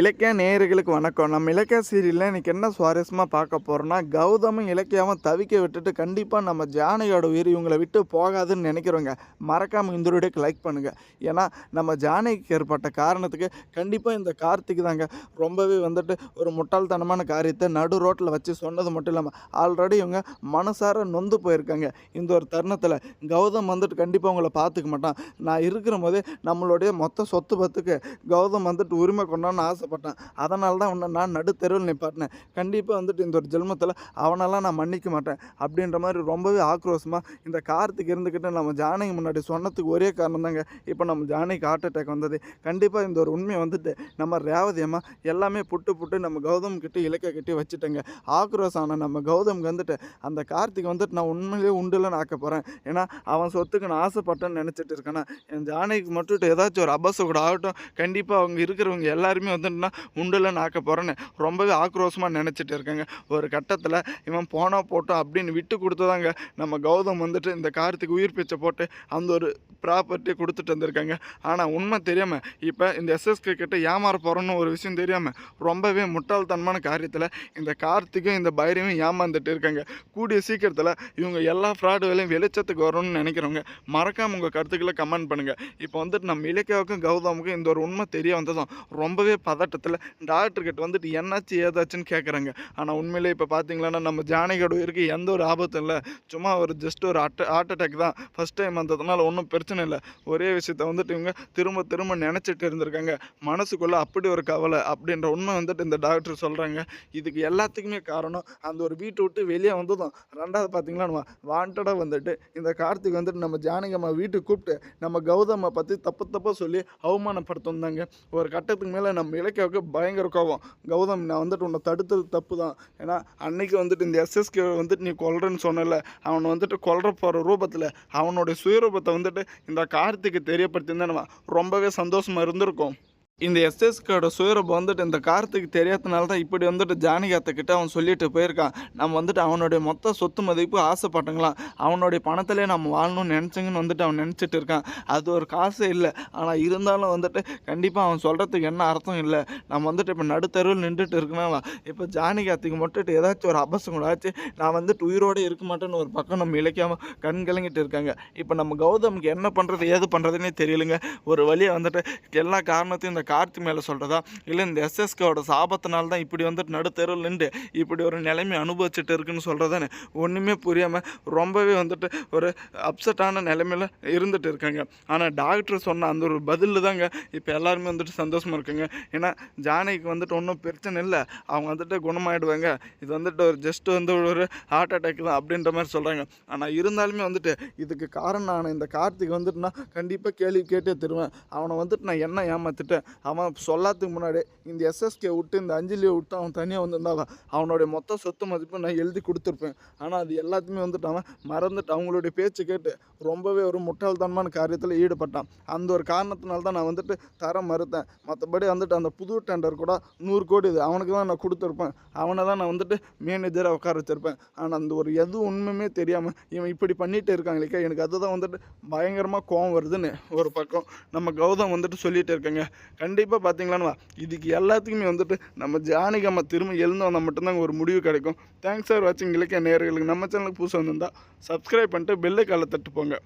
இலக்கிய நேயர்களுக்கு வணக்கம். நம்ம இலக்கிய சீரியலில் இன்றைக்கி என்ன சுவாரஸ்யமாக பார்க்க போகிறோன்னா கௌதமும் இலக்கியாவும் தவிக்க விட்டுட்டு கண்டிப்பாக நம்ம ஜானகியோட உயிர் இவங்களை விட்டு போகாதுன்னு நினைக்கிறோங்க மறக்காமல் இந்த வீடியோக்கு லைக் பண்ணுங்கள் ஏன்னா நம்ம ஜானகிக்கு ஏற்பட்ட காரணத்துக்கு கண்டிப்பாக இந்த கார்த்திக் தாங்க ரொம்பவே வந்துட்டு ஒரு முட்டாள்தனமான காரியத்தை நடு ரோட்டில் வச்சு சொன்னது மட்டும் இல்லாமல் ஆல்ரெடி இவங்க மனசார நொந்து போயிருக்காங்க. இந்த ஒரு தருணத்தில் கௌதம் வந்துட்டு கண்டிப்பாக உங்களை பார்த்துக்க மாட்டான். நான் இருக்கிற போதே நம்மளுடைய மொத்த சொத்து பத்துக்கு கௌதம் வந்துட்டு உரிமை கொண்டான்னு ஆசை ஆசைப்பட்டேன் அதனால தான் உன்னை நான் நடுத்தெருவில் நிப்பாட்டினேன். கண்டிப்பாக வந்துட்டு இந்த ஒரு ஜென்மத்தில் அவனெல்லாம் நான் மன்னிக்க மாட்டேன். அப்படின்ற மாதிரி ரொம்பவே ஆக்ரோஷமாக இந்த கார்த்திக் இருந்துக்கிட்டு நம்ம ஜானகி முன்னாடி சொன்னதுக்கு ஒரே காரணம் தாங்க. இப்போ நம்ம ஜானகிக்கு ஹார்ட் அட்டாக் வந்தது. கண்டிப்பாக இந்த ஒரு உண்மையை வந்துட்டு நம்ம ரேவதியம்மா எல்லாமே புட்டு புட்டு நம்ம கௌதம் கிட்ட இலக்கை கட்டி வச்சுட்டேங்க. ஆக்ரோஷம் ஆனால் நம்ம கௌதம்க்கு வந்துட்டு அந்த கார்த்திக் வந்துட்டு நான் உண்மையிலேயே உண்டுலன்னு ஆக்க போகிறேன் ஏன்னா அவன் சொத்துக்கு நான் ஆசைப்பட்டேன்னு நினச்சிட்டு இருக்கேன்னா என் ஜானகிக்கு மட்டும் ஏதாச்சும் ஒரு அபசம் கூட ஆகட்டும். கண்டிப்பாக அவங்க இருக்கிறவங்க எல்லாருமே வந்துட்டுனா உண்டில் நாக்க போகிறேன்னு ரொம்பவே ஆக்ரோஷமாக நினச்சிட்டு இருக்காங்க. ஒரு கட்டத்தில் இவன் போனால் போட்டோம் அப்படின்னு விட்டு கொடுத்ததாங்க நம்ம கௌதம் வந்துட்டு இந்த கார்த்திக் உயிர் பிச்சை போட்டு அந்த ஒரு ப்ராப்பர்ட்டி கொடுத்துட்டு வந்திருக்காங்க. ஆனால் உண்மை தெரியாமல் இப்போ இந்த எஸ்எஸ்கே கிட்ட ஏமாற போகிறோன்னு ஒரு விஷயம் தெரியாமல் ரொம்பவே முட்டாள்தனமான காரியத்தில் இந்த கார்த்திக்கும் இந்த பைரவையும் ஏமாந்துட்டு இருக்காங்க. கூடிய சீக்கிரத்தில் இவங்க எல்லா ஃப்ராடு வேலையும் வெளிச்சத்துக்கு வரணும்னு நினைக்கிறவங்க மறக்காமல் உங்கள் கருத்துக்களை கமெண்ட் பண்ணுங்கள் இப்போ வந்துட்டு நம்ம இலக்கியாவுக்கும் கௌதமுக்கும் இந்த ஒரு உண்மை தெரிய வந்ததும் ரொம்பவே பத டாக்டர் டாக்டர்கிட்ட வந்துட்டு என்னாச்சு ஏதாச்சுன்னு கேட்குறாங்க ஆனால் உண்மையிலே இப்போ பார்த்தீங்களன்னா நம்ம ஜானகியோட உயிருக்கு எந்த ஒரு ஆபத்தும் இல்லை. சும்மா ஒரு ஜஸ்ட் ஒரு அட்ட ஹார்ட் அட்டாக் தான். ஃபஸ்ட் டைம் வந்ததுனால ஒன்றும் பிரச்சனை இல்லை. ஒரே விஷயத்த வந்துட்டு இவங்க திரும்ப திரும்ப நினச்சிட்டு இருந்திருக்காங்க. மனசுக்குள்ளே அப்படி ஒரு கவலை அப்படின்ற உண்மை வந்துட்டு இந்த டாக்டர் சொல்கிறாங்க இதுக்கு எல்லாத்துக்குமே காரணம் அந்த ஒரு வீட்டை விட்டு வெளியே வந்ததும். ரெண்டாவது பார்த்தீங்களா நம்ம வாண்டடாக வந்துட்டு இந்த கார்த்திக் வந்துட்டு நம்ம ஜானகி அம்மா வீட்டுக்கு கூப்பிட்டு நம்ம கௌதம்மை பற்றி தப்பு தப்பாக சொல்லி அவமானப்படுத்திருந்தாங்க ஒரு கட்டத்துக்கு மேலே நம்ம எஸ்எஸ்கேவுக்கு பயங்கர கோபம். கௌதம் நான் வந்துட்டு உன்னை தடுத்தது தப்பு தான் ஏன்னா அன்னைக்கு வந்துட்டு இந்த எஸ்எஸ்கே வந்துட்டு நீ கொல்றன்னு சொன்னல அவனை வந்துட்டு கொல்ற போகிற ரூபத்தில் அவனுடைய சுயரூபத்தை வந்துட்டு இந்த கார்த்திக்கு தெரியப்படுத்தியிருந்தா நம்ம ரொம்பவே சந்தோஷமாக இருந்திருக்கும். இந்த எஸ்எஸ்கோட சுயரப் வந்துட்டு இந்த காரத்துக்கு தெரியாதனால தான் இப்படி வந்துட்டு ஜானகி கிட்ட அவன் சொல்லிட்டு போயிருக்கான். நம்ம வந்துட்டு அவனுடைய மொத்த சொத்து மதிப்பு ஆசைப்பட்டங்களாம். அவனுடைய பணத்திலே நம்ம வாழணும்னு நினச்சிங்கன்னு வந்துட்டு அவன் நினச்சிட்டு இருக்கான். அது ஒரு காசே இல்லை. ஆனால் இருந்தாலும் வந்துட்டு கண்டிப்பாக அவன் சொல்கிறதுக்கு என்ன அர்த்தம் இல்லை. நம்ம வந்துட்டு இப்போ நடுத்தருவில் நின்றுட்டு இருக்கனால இப்போ ஜானகியாத்துக்கு மட்டும் ஏதாச்சும் ஒரு அபசம் கூட ஆச்சு. நான் வந்துட்டு உயிரோடு இருக்க மாட்டேன்னு ஒரு பக்கம் நம்ம இழைக்காமல் கண் கலங்கிட்டு இருக்காங்க. இப்போ நம்ம கௌதமுக்கு என்ன பண்ணுறது ஏது பண்ணுறதுனே தெரியலங்க. ஒரு வழியை வந்துட்டு எல்லா காரணத்தையும் இந்த கார்த்தி மேலே சொல்கிறதா இல்லை இந்த எஸ்எஸ்கேவோட சாபத்தினால தான் இப்படி வந்துட்டு நடுத்தெருவில் நின்று இப்படி ஒரு நிலைமை அனுபவிச்சுட்டு இருக்குன்னு சொல்கிறதானே ஒன்றுமே புரியாமல் ரொம்பவே வந்துட்டு ஒரு அப்செட்டான நிலைமையில் இருந்துட்டு இருக்காங்க. ஆனால் டாக்டர் சொன்ன அந்த ஒரு பதில் தாங்க இப்போ எல்லாருமே வந்துட்டு சந்தோஷமாக இருக்குங்க. ஏன்னா ஜானகிக்கு வந்துட்டு ஒன்றும் பிரச்சனை இல்லை. அவங்க வந்துட்டு குணமாயிடுவாங்க. இது வந்துட்டு ஒரு ஜஸ்ட் வந்து ஒரு ஹார்ட் அட்டாக் தான் அப்படின்ற மாதிரி சொல்கிறாங்க ஆனால் இருந்தாலுமே வந்துட்டு இதுக்கு காரணம் நான் இந்த கார்த்திக் வந்துட்டு நான் கண்டிப்பாக கேள்வி கேட்டே தருவேன். அவனை வந்துட்டு நான் என்ன ஏமாத்திட்டேன்? அவன் சொல்லாததுக்கு முன்னாடி இந்த எஸ்எஸ்கே விட்டு இந்த அஞ்சலியை விட்டு அவன் தனியாக வந்திருந்தாலும் அவனுடைய மொத்த சொத்து மதிப்பு நான் எழுதி கொடுத்துருப்பேன். ஆனால் அது எல்லாத்தையுமே வந்துட்டு அவன் மறந்துட்டு அவங்களுடைய பேச்சு கேட்டு ரொம்பவே ஒரு முட்டாள்தனமான காரியத்தில் ஈடுபட்டான். அந்த ஒரு காரணத்தினால தான் நான் வந்துட்டு தர மறுத்தேன். மற்றபடி வந்துட்டு அந்த புது டெண்டர் கூட நூறு கோடி இது. அவனுக்கு தான் நான் கொடுத்துருப்பேன். அவனை தான் நான் வந்துட்டு மேனேஜராக உட்கார வச்சிருப்பேன். ஆனால் அந்த ஒரு எது உண்மையுமே தெரியாமல் இவன் இப்படி பண்ணிகிட்டே இருக்காங்களேக்கா எனக்கு அதுதான் வந்துட்டு பயங்கரமாக கோவம் வருதுன்னு ஒரு பக்கம் நம்ம கௌதம் வந்துட்டு சொல்லிகிட்டு இருக்காங்க. கண்டிப்பாக பார்த்தீங்களான்னு இதுக்கு எல்லாத்துக்குமே வந்துட்டு நம்ம ஜானகி அம்மா திரும்ப எழுந்து வந்தால் மட்டும்தான் ஒரு முடிவு கிடைக்கும். தேங்க்ஸ் ஃபார் வாட்சிங் இலக்கிய நேர்களுக்கு நம்ம சேனலுக்கு புதுசாக வந்திருந்தால் சப்ஸ்கிரைப் பண்ணிட்டு பெல்லை காலை தட்டு போங்க.